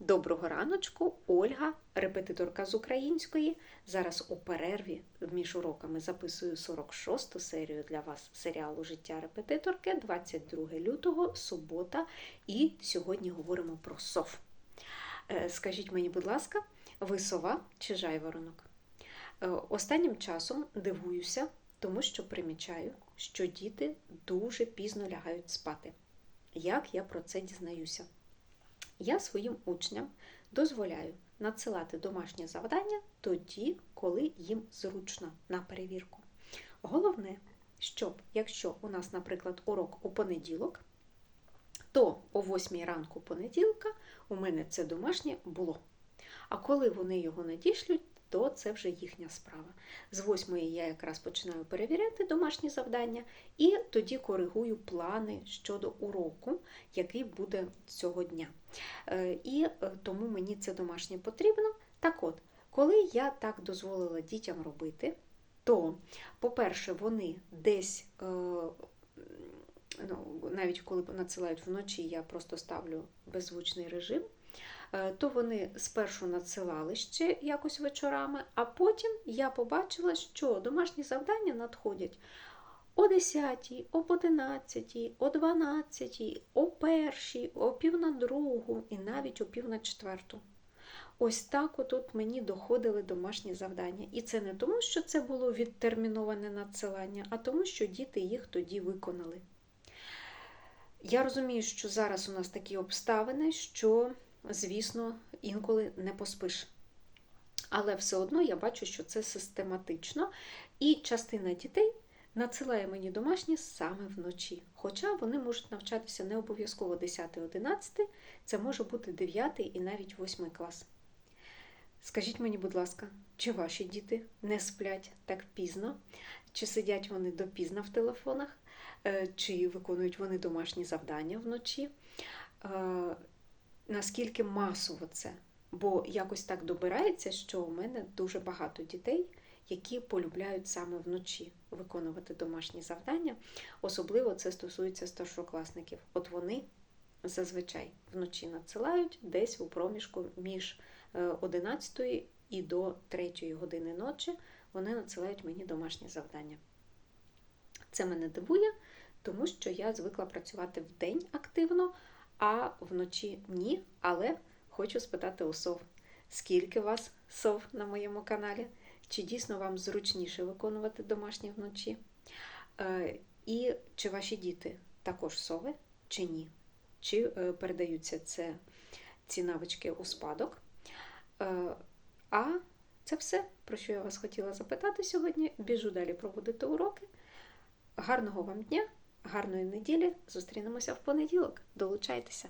Доброго раночку, Ольга, репетиторка з української. Зараз у перерві між уроками записую 46-ту серію для вас серіалу Життя репетиторки 22 лютого, субота. І сьогодні говоримо про сов. Е, Скажіть мені, будь ласка, ви сова чи жайворонок? Е, Останнім часом дивуюся, тому що примічаю, що діти дуже пізно лягають спати. Як я про це дізнаюся? Я своїм учням дозволяю надсилати домашнє завдання тоді, коли їм зручно на перевірку. Головне, щоб якщо у нас, наприклад, урок у понеділок, то о 8 ранку понеділка у мене це домашнє було. А коли вони його надішлють, то це вже їхня справа. З 8 я якраз починаю перевіряти домашні завдання і тоді коригую плани щодо уроку, який буде цього дня. Е, І е, тому мені це домашнє потрібно. Так от, коли я так дозволила дітям робити, то, по-перше, вони десь, е, ну, навіть коли надсилають вночі, я просто ставлю беззвучний режим, то вони спершу надсилали ще якось вечорами, а потім я побачила, що домашні завдання надходять о 10, об 11, о 12, о 1, о пів на другу і навіть о пів на четверту. Ось так отут мені доходили домашні завдання. І це не тому, що це було відтерміноване надсилання, а тому, що діти їх тоді виконали. Я розумію, що зараз у нас такі обставини, що, звісно, інколи не поспиш. Але все одно я бачу, що це систематично, і частина дітей надсилає мені домашні саме вночі. Хоча вони можуть навчатися не обов'язково 10-11, це може бути 9 і навіть 8 клас. Скажіть мені, будь ласка, чи ваші діти не сплять так пізно? Чи сидять вони допізно в телефонах, Е, чи виконують вони домашні завдання вночі? Е, Наскільки масово це? Бо якось так добирається, що у мене дуже багато дітей, які полюбляють саме вночі виконувати домашні завдання. Особливо це стосується старшокласників. От вони зазвичай вночі надсилають десь у проміжку між е, 11 і до 3 години ночі вони надсилають мені домашні завдання. Це мене дивує, тому що я звикла працювати вдень активно, а вночі ні. Але хочу спитати у сов, скільки вас сов на моєму каналі? Чи дійсно вам зручніше виконувати домашні вночі? Е, І чи ваші діти також сови, чи ні? Чи е, передаються це, ці навички у спадок? Е, А це все, про що я вас хотіла запитати сьогодні. Біжу далі проводити уроки. Гарного вам дня, гарної неділі. Зустрінемося в понеділок. Долучайтеся!